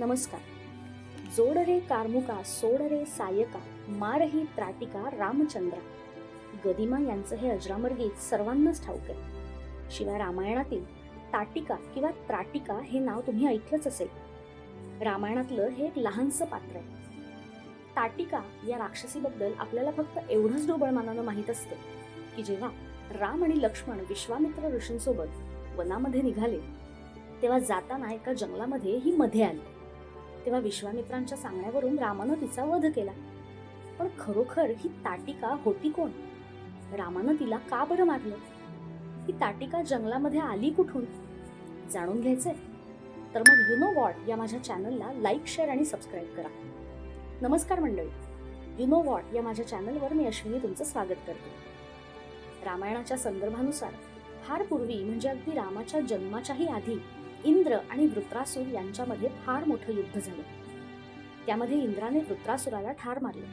नमस्कार. जोड रे कार्मुका सोड रे सायका मारही त्राटिका रामचंद्रा. गदिमा यांचं हे अजरामर गीत सर्वांनाच ठाऊक आहे. शिवाय रामायणातील ताटिका किंवा त्राटिका हे नाव तुम्ही ऐकलंच असेल. रामायणातलं हे एक लहानसं पात्र आहे. ताटिका या राक्षसीबद्दल आपल्याला फक्त एवढंच ढोबळमानानं माहीत असतं की जेव्हा राम आणि लक्ष्मण विश्वामित्र ऋषींसोबत वनामध्ये निघाले तेव्हा जाताना एका जंगलामध्ये ही मध्ये आली. तेव्हा विश्वामित्रांच्या सांगण्यावरून रामानं तिचा वध केला. पण खरोखर ही ताटिका होती कोण? रामानं तिला का बरं मारलं? ही ताटिका जंगलामध्ये आली कुठून? जाणून घ्यायचंय? तर मग यु नो वॉट या माझ्या चॅनलला लाईक शेअर आणि सबस्क्राईब करा. नमस्कार मंडळी. यु नो वॉट या माझ्या चॅनलवर मी अश्विनी तुमचं स्वागत करते. रामायणाच्या संदर्भानुसार फार पूर्वी म्हणजे अगदी रामाच्या जन्माच्याही आधी इंद्र आणि वृत्रासूर यांच्यामध्ये फार मोठं युद्ध झालं. त्यामध्ये इंद्राने वृत्रासुराला ठार मारलं.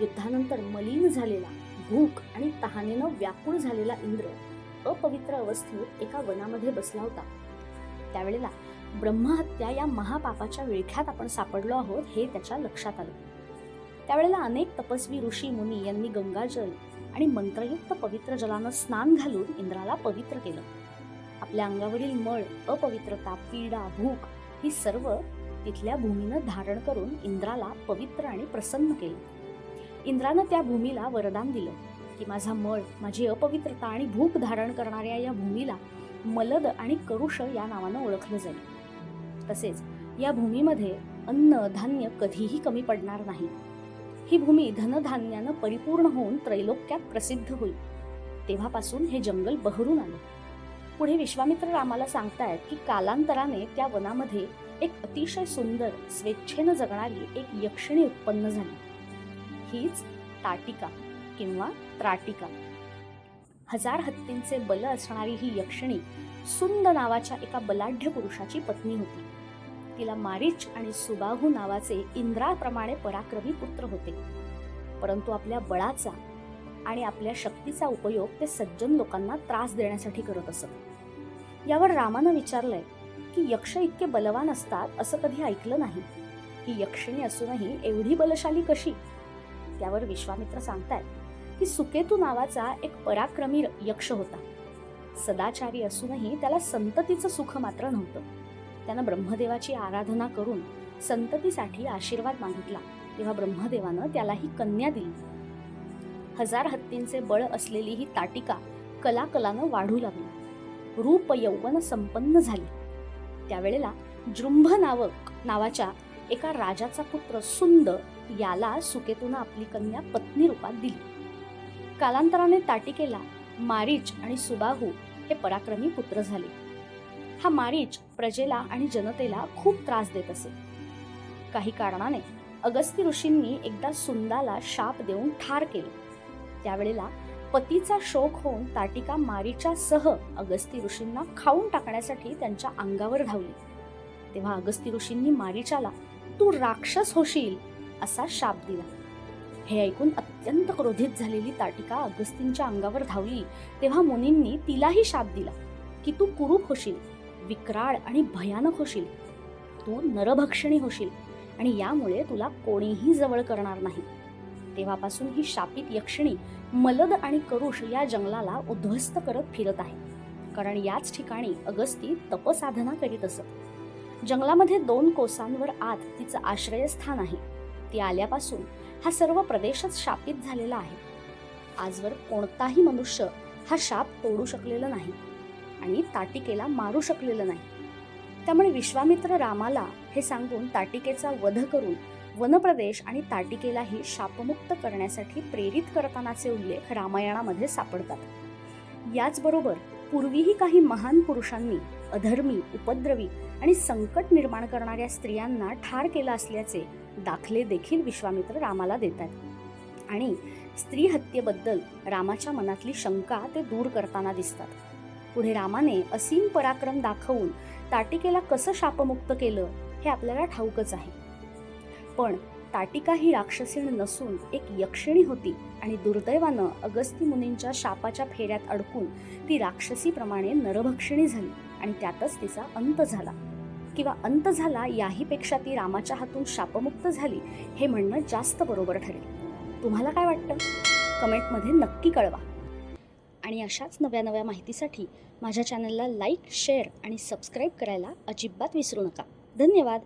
युद्धानंतर मलिन झालेला भूक आणि तहानेनं व्याकुळ झालेला इंद्र अपवित्र अवस्थेत एका वनामध्ये बसला होता. त्यावेळेला ब्रह्महत्या या महापापाच्या विळख्यात आपण सापडलो आहोत हे त्याच्या लक्षात आलं. त्यावेळेला अनेक तपस्वी ऋषी मुनी यांनी गंगाजल आणि मंत्रयुक्त पवित्र जलानं स्नान घालून इंद्राला पवित्र केलं. आपल्या अंगावरील मळ अपवित्रता पीडा भूक ही सर्व तिथल्या भूमीनं धारण करून इंद्राला पवित्र आणि प्रसन्न केलं. इंद्रानं त्या भूमीला वरदान दिलं की माझा मळ माझी अपवित्रता आणि भूक धारण करणाऱ्या या भूमीला मलद आणि करुष या नावानं ओळखलं जाईल. तसेच या भूमीमध्ये अन्न धान्य कधीही कमी पडणार नाही. ही भूमी धनधान्यानं परिपूर्ण होऊन त्रैलोक्यात प्रसिद्ध होईल. तेव्हापासून हे जंगल बहरून आलं. पुढे विश्वामित्र रामाला सांगतायत की कालांतराने त्या वनामध्ये एक अतिशय सुंदर स्वेच्छेनं जगणारी एक यक्षिणी उत्पन्न झाली. हीच ताटिका किंवा त्राटिका. हजार हत्तींचे बल असणारी ही यक्षिणी सुंद नावाच्या एका बलाढ्य पुरुषाची पत्नी होती. तिला मारिच आणि सुबाहू नावाचे इंद्राप्रमाणे पराक्रमी पुत्र होते. परंतु आपल्या बळाचा आणि आपल्या शक्तीचा उपयोग ते सज्जन लोकांना त्रास देण्यासाठी करत असत. यावर रामानं विचारलंय की यक्ष इतके बलवान असतात असं कधी ऐकलं नाही. ही यक्षिणी असूनही एवढी बलशाली कशी? त्यावर विश्वामित्र सांगतायत की सुकेतू नावाचा एक पराक्रमी यक्ष होता. सदाचारी असूनही त्याला संततीचं सुख मात्र नव्हतं. त्यानं ब्रह्मदेवाची आराधना करून संततीसाठी आशीर्वाद मागितला. तेव्हा ब्रह्मदेवानं त्याला ही कन्या दिली. हजार हत्तींचे बळ असलेली ही ताटिका कलाकलानं वाढू लागली. रूप यौवन संपन्न झाली. त्यावेळेला जृंभ नावक नावाच्या एका राजाचा पुत्र सुंद याला सुकेतून आपली कन्या पत्नी रूपात दिली. कालांतराने ताटिकेला मारीच आणि सुबाहू हे पराक्रमी पुत्र झाले. हा मारीच प्रजेला आणि जनतेला खूप त्रास देत असे. काही कारणाने अगस्ती ऋषींनी एकदा सुंदाला शाप देऊन ठार केले. त्यावेळेला पतीचा शोक होऊन ताटिका मारीच्या सह अगस्ती ऋषींना खाऊन टाकण्यासाठी त्यांच्या अंगावर धावली. तेव्हा अगस्ती ऋषींनी मारीच्याला तू राक्षस होशील असा शाप दिला. हे ऐकून अत्यंत क्रोधित झालेली ताटिका अगस्तींच्या अंगावर धावली. तेव्हा मुनींनी तिलाही शाप दिला की तू कुरूप होशील विक्राळ आणि भयानक होशील. तू नरभक्षणी होशील आणि यामुळे तुला कोणीही जवळ करणार नाही. तेव्हापासून ही शापित यक्षिणी मलद आणि करुष या जंगलाला उद्ध्वस्त करत फिरत आहे. कारण याच ठिकाणी अगस्ती तपसाधना करीत असत. जंगलामध्ये दोन कोसांवर आत तिचं आश्रयस्थान आहे. ती आल्यापासून हा सर्व प्रदेशच शापित झालेला आहे. आजवर कोणताही मनुष्य हा शाप तोडू शकलेला नाही आणि ताटिकेला मारू शकलेलं नाही. त्यामुळे विश्वामित्र रामाला हे सांगून ताटिकेचा वध करून वनप्रदेश आणि ताटिकेलाही शापमुक्त करण्यासाठी प्रेरित करतानाचे उल्लेख रामायणामध्ये सापडतात. याचबरोबर पूर्वीही काही महान पुरुषांनी अधर्मी उपद्रवी आणि संकट निर्माण करणाऱ्या स्त्रियांना ठार केलं असल्याचे दाखले देखील विश्वामित्र रामाला देतात. आणि स्त्री हत्येबद्दल रामाच्या मनातली शंका ते दूर करताना दिसतात. पुढे रामाने असीम पराक्रम दाखवून ताटिकेला कसं शापमुक्त केलं हे आपल्याला ठाऊकच आहे. पण ताटिका ही राक्षसीण नसून एक यक्षिणी होती आणि दुर्दैवानं अगस्ती मुनींच्या शापाच्या फेऱ्यात अडकून ती राक्षसीप्रमाणे नरभक्षिणी झाली आणि त्यातच तिचा अंत झाला. किंवा अंत झाला याहीपेक्षा ती रामाच्या हातून शापमुक्त झाली हे म्हणणं जास्त बरोबर ठरेल. तुम्हाला काय वाटतं? कमेंटमध्ये नक्की कळवा. आणि अशाच नव्या नव्या माहितीसाठी माझ्या चॅनलला लाईक शेअर आणि सबस्क्राईब करायला अजिबात विसरू नका. धन्यवाद.